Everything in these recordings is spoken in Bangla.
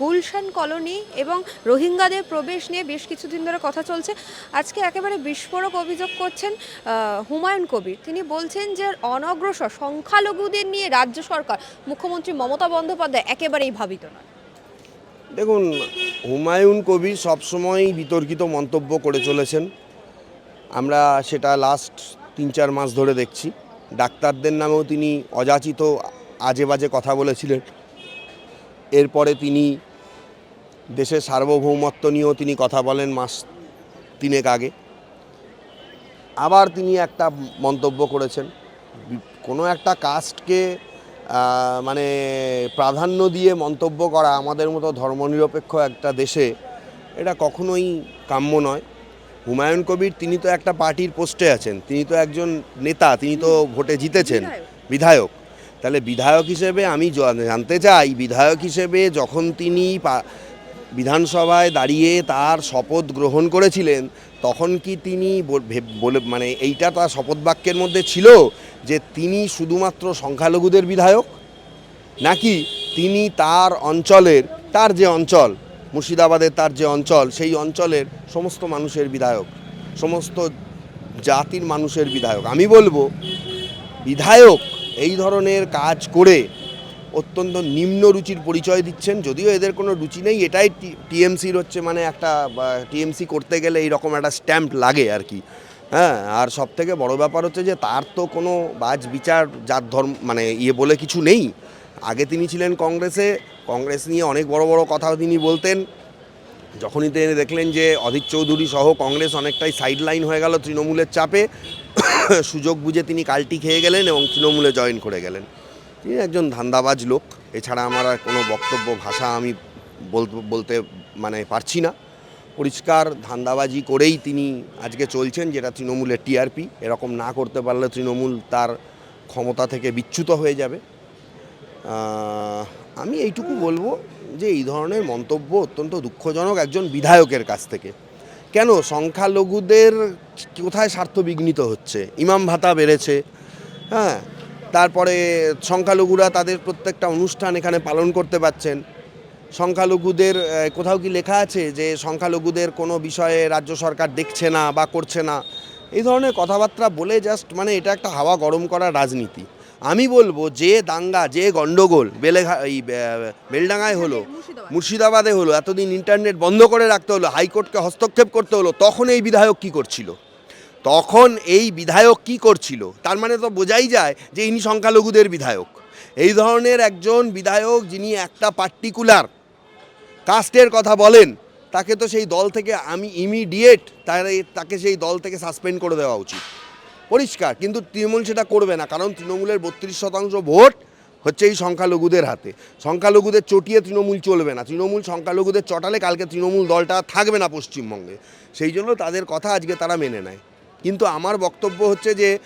গুলশান কলোনি এবং রোহিঙ্গাদের প্রবেশ নিয়ে বেশ কিছুদিন ধরে কথা চলছে। আজকে একেবারে বিস্ফোরক অভিযোগ করছেন হুমায়ুন কবির। তিনি বলছেন যে, অনগ্রসর, সংখ্যালঘুদের নিয়ে রাজ্য সরকার, মুখ্যমন্ত্রী মমতা বন্দ্যোপাধ্যায় একেবারেই ভাবিত না দেখুন, হুমায়ুন কবির সবসময়ই বিতর্কিত মন্তব্য করে চলেছেন। আমরা সেটা লাস্ট তিন চার মাস ধরে দেখছি। ডাক্তারদের নামেও তিনি অযাচিত আজে বাজে কথা বলেছিলেন। এরপরে তিনি দেশের সার্বভৌমত্ব নিয়েও তিনি কথা বলেন মাস তিনেক আগে আবার তিনি একটা মন্তব্য করেছেন, কোনো একটা কাস্টকে মানে প্রাধান্য দিয়ে মন্তব্য করা আমাদের মতো ধর্মনিরপেক্ষ একটা দেশে এটা কখনোই কাম্য নয় হুমায়ুন কবির, তিনি তো একটা পার্টির পোস্টে আছেন, তিনি তো একজন নেতা, তিনি তো ভোটে জিতেছেন। বিধায়ক তাহলে বিধায়ক হিসেবে আমি জানতে চাই, বিধায়ক হিসেবে যখন তিনি পা- বিধানসভায় দাঁড়িয়ে তার শপথ গ্রহণ করেছিলেন, তখন কি তিনি বল- মানে এইটা তার শপথ বাক্যের মধ্যে ছিল যে তিনি শুধুমাত্র সংখ্যালঘুদের বিধায়ক? নাকি তিনি তার অঞ্চলের, তার যে অঞ্চল, মুর্শিদাবাদের তার যে অঞ্চল, সেই অঞ্চলের সমস্ত মানুষের বিধায়ক, সমস্ত জাতির মানুষের বিধায়ক? আমি বলব, বিধায়ক এই ধরনের কাজ করে অত্যন্ত নিম্ন রুচির পরিচয় দিচ্ছেন, যদিও এদের কোনো রুচি নেই, এটাই টিএমসির হচ্ছে মানে একটা টিএমসি করতে গেলে এইরকম একটা স্ট্যাম্প লাগে আর কি। হ্যাঁ আর সব থেকে বড় ব্যাপার হচ্ছে যে, তার তো কোনো বাজ বিচার, জাত ধর্ম মানে ইয়ে বলে কিছু নেই। আগে তিনি ছিলেন কংগ্রেসে, কংগ্রেস নিয়ে অনেক বড় বড় কথা তিনি বলতেন। যখনই তিনি দেখলেন যে, অধীর চৌধুরী সহ কংগ্রেস অনেকটাই সাইডলাইন হয়ে গেল তৃণমূলের চাপে, সুযোগ বুঝে তিনি কালটি খেয়ে গেলেন এবং তৃণমূলে জয়েন করে গেলেন। তিনি একজন ধান্দাবাজ লোক। এছাড়া আমার আর কোনো বক্তব্য, ভাষা আমি বলতে মানে পারছি না। পরিষ্কার ধান্দাবাজি করেই তিনি আজকে চলছেন, যেটা তৃণমূলের টিআরপি এরকম না করতে পারলে তৃণমূল তার ক্ষমতা থেকে বিচ্যুত হয়ে যাবে। আমি এইটুকু বলব যে এই ধরনের মন্তব্য অত্যন্ত দুঃখজনক একজন বিধায়কের কাছ থেকে। কেন? সংখ্যালঘুদের কোথায় স্বার্থ বিঘ্নিত হচ্ছে? ইমাম ভাতা বেড়েছে হ্যাঁ? তারপরে সংখ্যালঘুরা তাদের প্রত্যেকটা অনুষ্ঠান এখানে পালন করতে পারছেন। সংখ্যালঘুদের কোথাও কি লেখা আছে যে সংখ্যালঘুদের কোনো বিষয়ে রাজ্য সরকার দেখছে না বা করছে না? এই ধরনের কথাবার্তা বলে জাস্ট মানে এটা একটা হাওয়া গরম করার রাজনীতি। আমি বলব যে দাঙ্গা যে গণ্ডগোল বেলেঘা এই বেলডাঙ্গায় হলো মুর্শিদাবাদে। হলো এতদিন ইন্টারনেট বন্ধ করে রাখতে হলো হাইকোর্টকে হস্তক্ষেপ করতে হলো তখন এই বিধায়ক কি করছিল? তখন এই বিধায়ক কি করছিল? তার মানে তো বোঝাই যায় যে ইনি সংখ্যালঘুদের বিধায়ক। এই ধরনের একজন বিধায়ক যিনি একটা পার্টিকুলার কাস্টের কথা বলেন, তাকে তো সেই দল থেকে আমি ইমিডিয়েট তাকে সেই দল থেকে সাসপেন্ড করে দেওয়া উচিত। পরিষ্কার, কিন্তু তৃণমূল সেটা করবে না, কারণ তৃণমূলের বত্রিশ শতাংশ ভোট হচ্ছে এই সংখ্যালঘুদের হাতে। সংখ্যালঘুদের চটিয়ে তৃণমূল চলবে না। তৃণমূল সংখ্যালঘুদের চটালে কালকে তৃণমূল দলটা থাকবে না পশ্চিমবঙ্গে। সেই জন্য তাদের কথা আজকে তারা মেনে নেয়। কিন্তু আমার বক্তব্য হচ্ছে যে,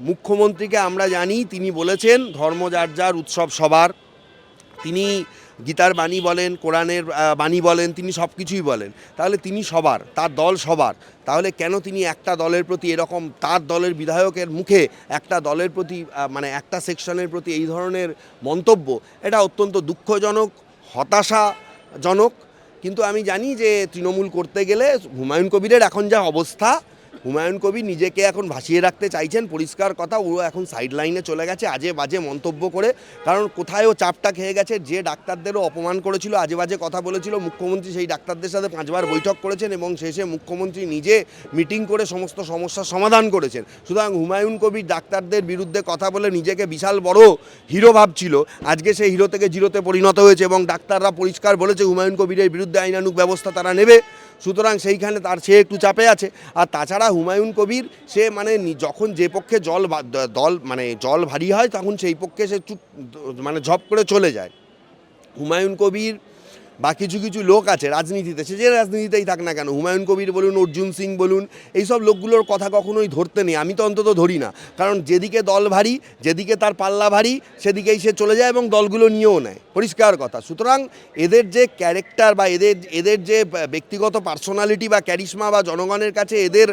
মুখ্যমন্ত্রীকে আমরা জানি, তিনি বলেছেন ধর্ম যার যার উৎসব সবার। তিনি গীতার বাণী বলেন, কোরআনের বাণী বলেন, তিনি সব কিছুই বলেন। তাহলে তিনি সবার, তার দল সবার। তাহলে কেন তিনি একটা দলের প্রতি এরকম, তার দলের বিধায়কের মুখে একটা দলের প্রতি মানে একটা সেকশনের প্রতি এই ধরনের মন্তব্য, এটা অত্যন্ত দুঃখজনক, হতাশাজনক। কিন্তু আমি জানি যে, তৃণমূল করতে গেলে হুমায়ুন কবিরের এখন যা অবস্থা হুমায়ুন কবির নিজেকে এখন ভাসিয়ে রাখতে চাইছেন, পরিষ্কার কথা, ও এখন সাইড লাইনে চলে গেছে, আজে বাজে মন্তব্য করে, কারণ কোথায় ও চাপটা খেয়ে গেছে, যে ডাক্তারদেরও অপমান করেছিল, আজে বাজে কথা বলেছিল, মুখ্যমন্ত্রী সেই ডাক্তারদের সাথে পাঁচবার বৈঠক করেছেন এবং শেষে মুখ্যমন্ত্রী নিজে মিটিং করে সমস্ত সমস্যার সমাধান করেছেন। সুতরাং হুমায়ুন কবির ডাক্তারদের বিরুদ্ধে কথা বলে নিজেকে বিশাল বড় হিরো ভাবছিল। আজকে সেই হিরো থেকে জিরোতে পরিণত হয়েছে এবং ডাক্তাররা পরিষ্কার বলেছে, হুমায়ুন কবিরের বিরুদ্ধে আইনানুগ ব্যবস্থা তারা নেবে। সুতরাং সেইখানে তার, সে একটু চাপে আছে। আর তাছাড়া হুমায়ুন কবির, সে মানে যখন যে পক্ষে জল দল মানে জল ভারী হয়, তখন সেই পক্ষে সে মানে ঝপ করে চলে যায়। হুমায়ুন কবির বা কিছু কিছু লোক আছে রাজনীতিতে, সে যে রাজনীতিতেই থাক না কেন, হুমায়ুন কবির বলুন, অর্জুন সিং বলুন, এইসব লোকগুলোর কথা কখনোই ধরতে নেই। আমি তো অন্তত ধরি না। কারণ যেদিকে দল ভারী, যেদিকে তার পাল্লা ভারী, সেদিকেই সে চলে যায় এবং দলগুলো নিয়েও নেয়। পরিষ্কার কথা। সুতরাং এদের যে ক্যারেক্টার বা এদের এদের যে ব্যক্তিগত পার্সোনালিটি বা ক্যারিশমা বা জনগণের কাছে এদের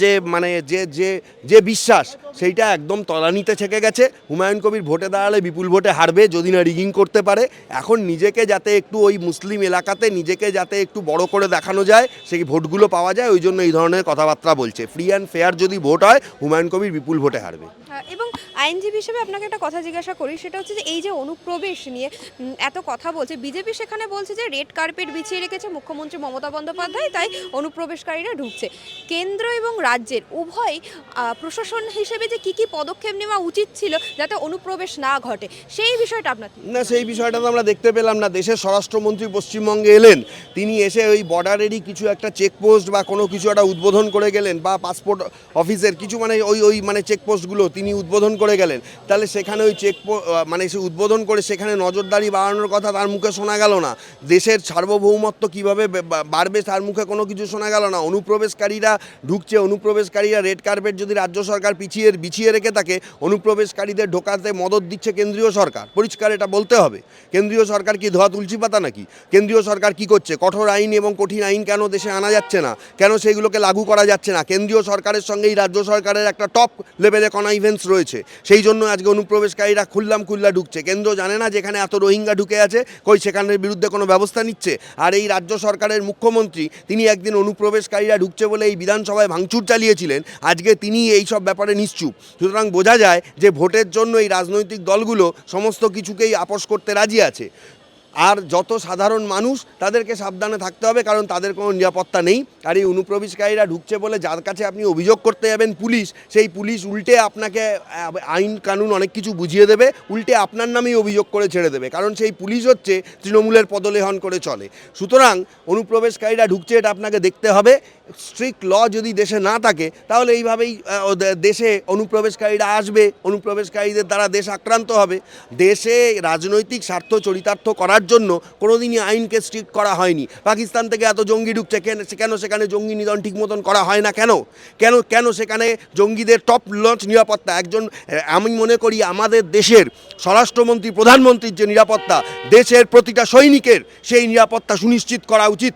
যে মানে যে যে যে বিশ্বাস, সেইটা একদম তলানিতে ছেকে গেছে। হুমায়ুন কবির ভোটে দাঁড়ালে বিপুল ভোটে হারবে, যদি না রিগিং করতে পারে। এখন নিজেকে যাতে একটু ওই মুসলিম এলাকাতে নিজেকে যাতে একটু বড় করে দেখানো যায় সেই ভোটগুলো পাওয়া যায়? ওই জন্য এই ধরনের কথাবার্তা বলছে। ফ্রি অ্যান্ড ফেয়ার যদি ভোট হয়, হুমায়ুন কবির বিপুল ভোটে হারবে। আইনজীবী হিসেবে আপনাকে একটা কথা জিজ্ঞাসা করি সেটা হচ্ছে যে এই যে অনুপ্রবেশ নিয়ে এত কথা বলছে বিজেপি সেখানে বলছে যে রেড কার্পেট বিছিয়ে রেখেছে মুখ্যমন্ত্রী মমতা বন্দ্যোপাধ্যায় তাই অনুপ্রবেশকারীরা ঢুকছে। কেন্দ্র এবং রাজ্যের উভয় প্রশাসন হিসেবে যে কি কি পদক্ষেপ নেওয়া উচিত ছিল যাতে অনুপ্রবেশ না ঘটে সেই বিষয়টা আপনার না সেই বিষয়টা তো আমরা দেখতে পেলাম না। দেশের স্বরাষ্ট্রমন্ত্রী পশ্চিমবঙ্গে এলেন তিনি এসে ওই বর্ডারেরই কিছু একটা চেকপোস্ট বা কোনো কিছু একটা উদ্বোধন করে গেলেন বা পাসপোর্ট অফিসের কিছু মানে ওই ওই মানে চেকপোস্টগুলো তিনি উদ্বোধন করে গেলেন। তাহলে সেখানে ওই চেক মানে সে উদ্বোধন করে সেখানে নজরদারি বাড়ানোর কথা তার মুখে শোনা গেল না। দেশের সার্বভৌমত্ব কীভাবে বাড়বে তার মুখে কোনো কিছু শোনা গেল না। অনুপ্রবেশকারীরা ঢুকছে, অনুপ্রবেশকারীরা রেড কার্পেট যদি রাজ্য সরকার পিছিয়ে, বিছিয়ে রেখে থাকে, অনুপ্রবেশকারীদের ঢোকাতে মদত দিচ্ছে কেন্দ্রীয় সরকার। পরিষ্কার এটা বলতে হবে। কেন্দ্রীয় সরকার কি ধোয়া তুলসী পাতা নাকি? কেন্দ্রীয় সরকার কি করছে? কঠোর আইন এবং কঠিন আইন কেন দেশে আনা যাচ্ছে না? কেন সেইগুলোকে লাগু করা যাচ্ছে না? কেন্দ্রীয় সরকারের সঙ্গে এই রাজ্য সরকারের একটা টপ লেভেলে কনাইভেন্স রয়েছে। সেই জন্য আজকে অনুপ্রবেশকারীরা খুললাম খুল্লা ঢুকছে। কেন্দ্র জানে না যেখানে এত রোহিঙ্গা ঢুকে আছে, কই সেখানের বিরুদ্ধে কোনো ব্যবস্থা নিচ্ছে। আর এই রাজ্য সরকারের মুখ্যমন্ত্রী, তিনি একদিন অনুপ্রবেশকারীরা ঢুকছে বলে এই বিধানসভায় ভাঙচুর চালিয়েছিলেন। আজকে তিনি এই সব ব্যাপারে নিশ্চুপ। সুতরাং বোঝা যায় যে ভোটের জন্য এই রাজনৈতিক দলগুলো সমস্ত কিছুকেই আপোষ করতে রাজি আছে। আর যত সাধারণ মানুষ তাদেরকে সাবধানে থাকতে হবে, কারণ তাদের কোনো নিরাপত্তা নেই। আর এই অনুপ্রবেশকারীরা ঢুকছে বলে যার কাছে আপনি অভিযোগ করতে যাবেন পুলিশ, সেই পুলিশ উল্টে আপনাকে আইন কানুন অনেক কিছু বুঝিয়ে দেবে, উল্টে আপনার নামেই অভিযোগ করে ছেড়ে দেবে, কারণ সেই পুলিশ হচ্ছে তৃণমূলের পদলেহন করে চলে। সুতরাং অনুপ্রবেশকারীরা ঢুকছে, এটা আপনাকে দেখতে হবে। স্ট্রিক্ট ল যদি দেশে না থাকে, তাহলে এইভাবেই দেশে অনুপ্রবেশকারীরা আসবে, অনুপ্রবেশকারীদের দ্বারা দেশ আক্রান্ত হবে। দেশে রাজনৈতিক স্বার্থ চরিতার্থ করার জন্য কোনোদিনই আইনকে স্ট্রিক্ট করা হয়নি। পাকিস্তান থেকে এত জঙ্গি ঢুকছে, কেন কেন সেখানে জঙ্গি নিধন ঠিক মতন করা হয় না কেন? কেন কেন সেখানে জঙ্গিদের টপ লঞ্চ নিরাপত্তা? একজন আমি মনে করি আমাদের দেশের স্বরাষ্ট্রমন্ত্রী, প্রধানমন্ত্রীর যে নিরাপত্তা, দেশের প্রতিটা সৈনিকের সেই নিরাপত্তা সুনিশ্চিত করা উচিত।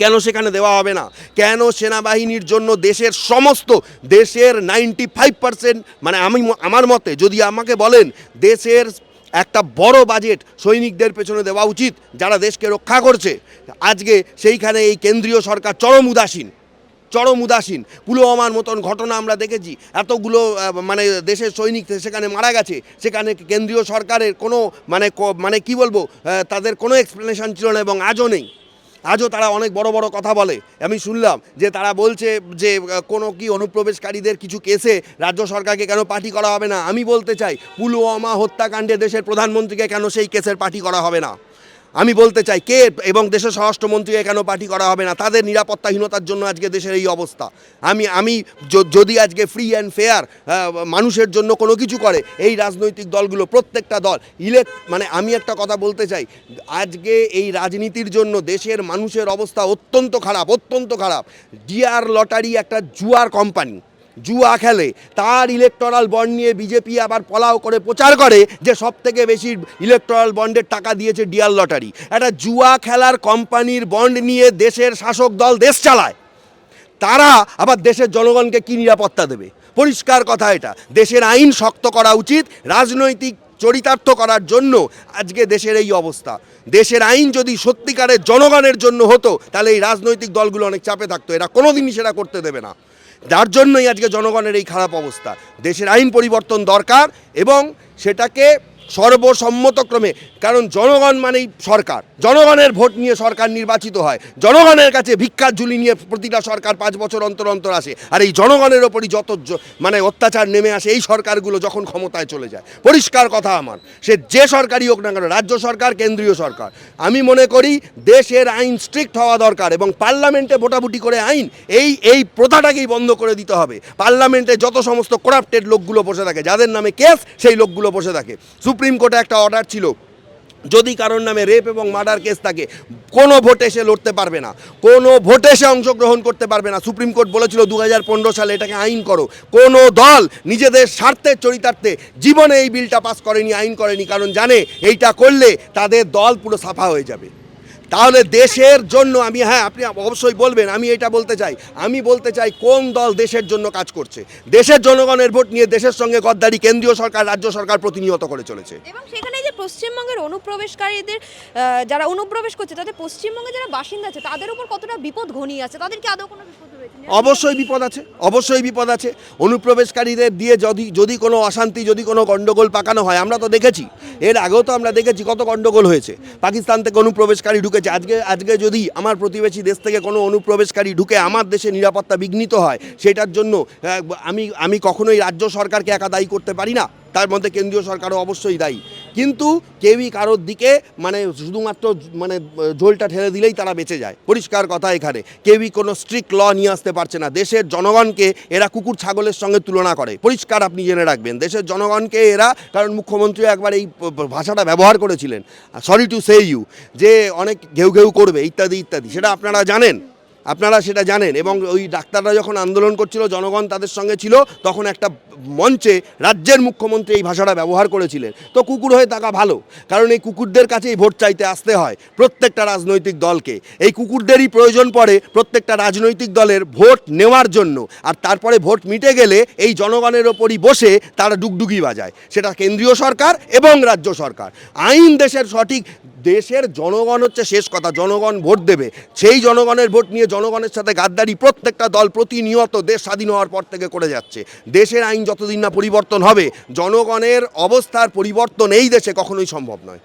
কেন সেখানে দেওয়া হবে না? কেন সেনাবাহিনীর জন্য দেশের সমস্ত, দেশের নাইনটি ফাইভ পার্সেন্ট মানে আমি আমার মতে যদি আমাকে বলেন, দেশের একটা বড় বাজেট সৈনিকদের পেছনে দেওয়া উচিত, যারা দেশকে রক্ষা করছে। আজকে সেইখানে এই কেন্দ্রীয় সরকার চরম উদাসীন চরম উদাসীন। পুলওয়ামার মতন ঘটনা আমরা দেখেছি, এতগুলো মানে দেশের সৈনিক সেখানে মারা গেছে, সেখানে কেন্দ্রীয় সরকারের কোনো মানে মানে কি বলব তাদের কোনো এক্সপ্লেনেশন ছিল না এবং আজও নেই। আজও তারা অনেক বড় বড় কথা বলে। আমি শুনলাম যে তারা বলছে যে, কোনো কি অনুপ্রবেশকারীদের কিছু কেসে রাজ্য সরকারকে কেন পার্টি করা হবে না? আমি বলতে চাই, পুলওয়ামা হত্যাকাণ্ডে দেশের প্রধানমন্ত্রীকে কেন সেই কেসের পার্টি করা হবে না? আমি বলতে চাই, কে এবং দেশের স্বরাষ্ট্রমন্ত্রীকে কেন পার্টি করা হবে না? তাদের নিরাপত্তাহীনতার জন্য আজকে দেশের এই অবস্থা। আমি আমি যদি আজকে ফ্রি অ্যান্ড ফেয়ার মানুষের জন্য কোনো কিছু করে, এই রাজনৈতিক দলগুলো, প্রত্যেকটা দল ইলেক্ট মানে আমি একটা কথা বলতে চাই, আজকে এই রাজনীতির জন্য দেশের মানুষের অবস্থা অত্যন্ত খারাপ অত্যন্ত খারাপ। ডিআর লটারি একটা জুয়ার কোম্পানি জুয়া খেলে। তার ইলেকটরাল বন্ড নিয়ে বিজেপি আবার পলাও করে প্রচার করে যে সব থেকে বেশি ইলেকটরাল বন্ডের টাকা দিয়েছে ডিয়ার লটারি একটা জুয়া খেলার কোম্পানির বন্ড নিয়ে দেশের শাসক দল দেশ চালায়। তারা আবার দেশের জনগণকে কি নিরাপত্তা দেবে? পরিষ্কার কথা এটা। দেশের আইন শক্ত করা উচিত, রাজনৈতিক চরিতার্থ করার জন্য আজকে দেশের এই অবস্থা। দেশের আইন যদি সত্যিকারের জনগণের জন্য হতো, তাহলে এই রাজনৈতিক দলগুলো অনেক চাপে থাকতো। এরা কোনোদিনই সেটা করতে দেবে না। যার জন্যই আজকে জনগণের এই খারাপ অবস্থা। দেশের আইন পরিবর্তন দরকার এবং সেটাকে সর্বসম্মতক্রমে, কারণ জনগণ মানেই সরকার। জনগণের ভোট নিয়ে সরকার নির্বাচিত হয়। জনগণের কাছে ভিক্ষার ঝুলি নিয়ে প্রতিটা সরকার পাঁচ বছর অন্তর অন্তর আসে। আর এই জনগণের ওপরই যত মানে অত্যাচার নেমে আসে, এই সরকারগুলো যখন ক্ষমতায় চলে যায়। পরিষ্কার কথা আমার, সে যে সরকারই হোক না কেন, রাজ্য সরকার, কেন্দ্রীয় সরকার। আমি মনে করি দেশের আইন স্ট্রিক্ট হওয়া দরকার এবং পার্লামেন্টে ভোটাভুটি করে আইন, এই এই প্রথাটাকেই বন্ধ করে দিতে হবে। পার্লামেন্টে যত সমস্ত করাপ্টেড লোকগুলো বসে থাকে, যাদের নামে কেস সেই লোকগুলো বসে থাকে। সুপ্রিম কোর্টে একটা অর্ডার ছিল। যদি কারোর নামে রেপ এবং মার্ডার কেস থাকে, কোনো ভোটে সে লড়তে পারবে না। কোনো ভোটে সে অংশগ্রহণ করতে পারবে না। সুপ্রিম কোর্ট বলেছিল দু হাজার পনেরো সালে এটাকে আইন করো। কোনো দল নিজেদের স্বার্থের চরিতার্থে জীবনে এই বিলটা পাস করেনি, আইন করেনি, কারণ জানে এইটা করলে তাদের দল পুরো সাফা হয়ে যাবে। তাহলে দেশের জন্য আমি হ্যাঁ আপনি অবশ্যই বলবেন আমি এটা বলতে চাই। আমি বলতে চাই কোন দল দেশের জন্য কাজ করছে? দেশের জনগণের ভোট নিয়ে দেশের সঙ্গে গদ্দারি কেন্দ্রীয় সরকার রাজ্য সরকার প্রতিনিয়ত করে চলেছে। এবং সেখানে যে পশ্চিমবঙ্গের অনুপ্রবেশকারীদের যারা অনুপ্রবেশ করছে তাদের পশ্চিমবঙ্গে যারা বাসিন্দা আছে তাদের উপর কতটা বিপদ ঘনিয়ে আছে? তাদেরকে আদৌ কোনো বিপদ অবশ্যই বিপদ আছে অবশ্যই বিপদ আছে। অনুপ্রবেশকারীদের দিয়ে যদি যদি কোনো অশান্তি যদি কোনো গণ্ডগোল পাকানো হয় আমরা তো দেখেছি। এর আগেও তো আমরা দেখেছি কত গণ্ডগোল হয়েছে। পাকিস্তান থেকে অনুপ্রবেশকারী ঢুকেছে আজকে আজকে যদি আমার প্রতিবেশী দেশ থেকে কোনো অনুপ্রবেশকারী ঢুকে আমার দেশে নিরাপত্তা বিঘ্নিত হয়, সেটার জন্য আমি আমি কখনোই রাজ্য সরকারকে একা দায়ী করতে পারি না। তার মধ্যে কেন্দ্রীয় সরকারও অবশ্যই দায়ী। কিন্তু কেউই কারোর দিকে মানে শুধুমাত্র মানে ঝোলটা ঠেলে দিলেই তারা বেঁচে যায়। পরিষ্কার কথা এখানে। কেউই কোনো স্ট্রিক্ট ল নিয়ে আসতে পারছে না। দেশের জনগণকে এরা কুকুর ছাগলের সঙ্গে তুলনা করে। পরিষ্কার আপনি জেনে রাখবেন, দেশের জনগণকে এরা, কারণ মুখ্যমন্ত্রী একবার এই ভাষাটা ব্যবহার করেছিলেন সরি টু সে ইউ যে অনেক ঘেউ ঘেউ করবে, ইত্যাদি ইত্যাদি। সেটা আপনারা জানেন। আপনারা সেটা জানেন এবং ওই ডাক্তাররা যখন আন্দোলন করছিল, জনগণ তাদের সঙ্গে ছিল, তখন একটা মঞ্চে রাজ্যের মুখ্যমন্ত্রী এই ভাষাটা ব্যবহার করেছিলেন। তো কুকুর হয়ে থাকা ভালো, কারণ এই কুকুরদের কাছেই ভোট চাইতে আসতে হয় প্রত্যেকটা রাজনৈতিক দলকে। এই কুকুরদেরই প্রয়োজন পড়ে প্রত্যেকটা রাজনৈতিক দলের ভোট নেওয়ার জন্য, আর তারপরে ভোট মিটে গেলে এই জনগণের ওপরই বসে তারা ডুগডুগি বাজায়। সেটা কেন্দ্রীয় সরকার এবং রাজ্য সরকার। আইন দেশের সঠিক দেশের জনগণ হচ্ছে শেষ কথা, জনগণ ভোট দেবে। সেই জনগণের ভোট নিয়ে জনগণের সাথে গাদ্দারি প্রত্যেকটা দল প্রতিনিয়ত দেশ স্বাধীন হওয়ার পর থেকে করে যাচ্ছে। দেশের আইন যতদিন না পরিবর্তন হবে, জনগণের অবস্থার পরিবর্তন এই দেশে কখনোই সম্ভব নয়।